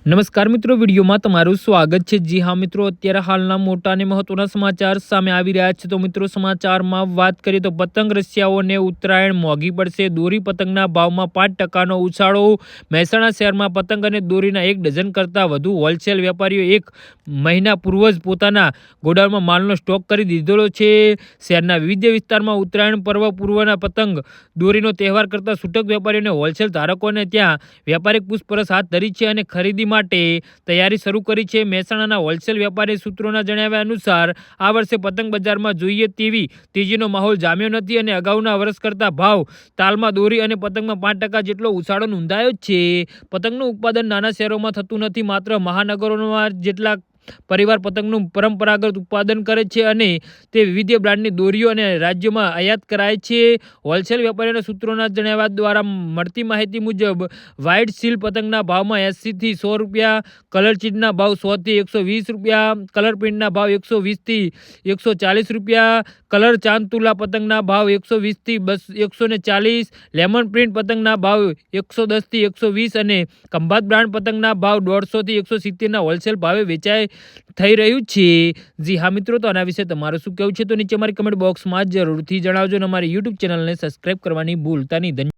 નમસ્કાર મિત્રો, વિડીયોમાં તમારું સ્વાગત છે. જી હા મિત્રો, અત્યારે હાલના મોટા અને મહત્વના સમાચાર સામે આવી રહ્યા છે. તો મિત્રો, સમાચારમાં વાત કરીએ તો પતંગ રસિયાઓને ઉત્તરાયણ મોંઘી પડશે. દોરી પતંગના ભાવમાં પાંચ ટકાનો ઉછાળો. મહેસાણા શહેરમાં પતંગ અને દોરીના એક ડઝન કરતાં વધુ હોલસેલ વેપારીઓ એક મહિના પૂર્વ જ પોતાના ગોડાઉનમાં માલનો સ્ટોક કરી દીધેલો છે. શહેરના વિવિધ વિસ્તારમાં ઉત્તરાયણ પર્વ પૂર્વના પતંગ દોરીનો તહેવાર કરતા છૂટક વેપારીઓને હોલસેલ ધારકોને ત્યાં વ્યાપારિક પૂછપરછ હાથ ધરી છે અને ખરીદી માટે તૈયારી શરૂ કરી છે. મહેસાણાના હોલસેલ વેપારી સૂત્રોના જણાવ્યા અનુસાર, આ વર્ષે પતંગ બજારમાં જોઈએ તેવી તેજીનો માહોલ જામ્યો નથી અને અગાઉના વર્ષ કરતાં ભાવ તાલમાં દોરી અને પતંગમાં પાંચ ટકા જેટલો ઉછાળો નોંધાયો છે. પતંગનું ઉત્પાદન નાના શહેરોમાં થતું નથી, માત્ર મહાનગરોમાં જેટલા પરિવાર પતંગનું પરંપરાગત ઉત્પાદન કરે છે અને તે વિવિધ બ્રાન્ડની દોરીઓ અને રાજ્યોમાં આયાત કરાય છે. હોલસેલ વેપારીઓના સૂત્રોના જણાવ્યા દ્વારા મળતી માહિતી મુજબ, વ્હાઇટ સીલ પતંગના ભાવમાં એંસીથી સો રૂપિયા, કલર ચીટના ભાવ સોથી એકસો વીસ રૂપિયા, કલર પ્રિન્ટના ભાવ એકસો વીસથી એકસો ચાલીસ રૂપિયા, કલર ચાંદતુલા પતંગના ભાવ એકસો વીસથી બસ એકસો ને ચાલીસ, લેમન પ્રિન્ટ પતંગના ભાવ એકસો દસથી એકસો વીસ અને ખંભાત બ્રાન્ડ પતંગના ભાવ દોઢસોથી એકસો સિત્તેરના હોલસેલ ભાવે વેચાય થઈ રહ્યું છે. જી હા મિત્રો, તો આના વિશે તમારું શું કહેવું છે તો નીચે અમારી કમેન્ટ બોક્સમાં જરૂરથી જણાવજો અને અમારી યુટ્યુબ ચેનલને સબસ્ક્રાઈબ કરવાની ભૂલતા નહીં.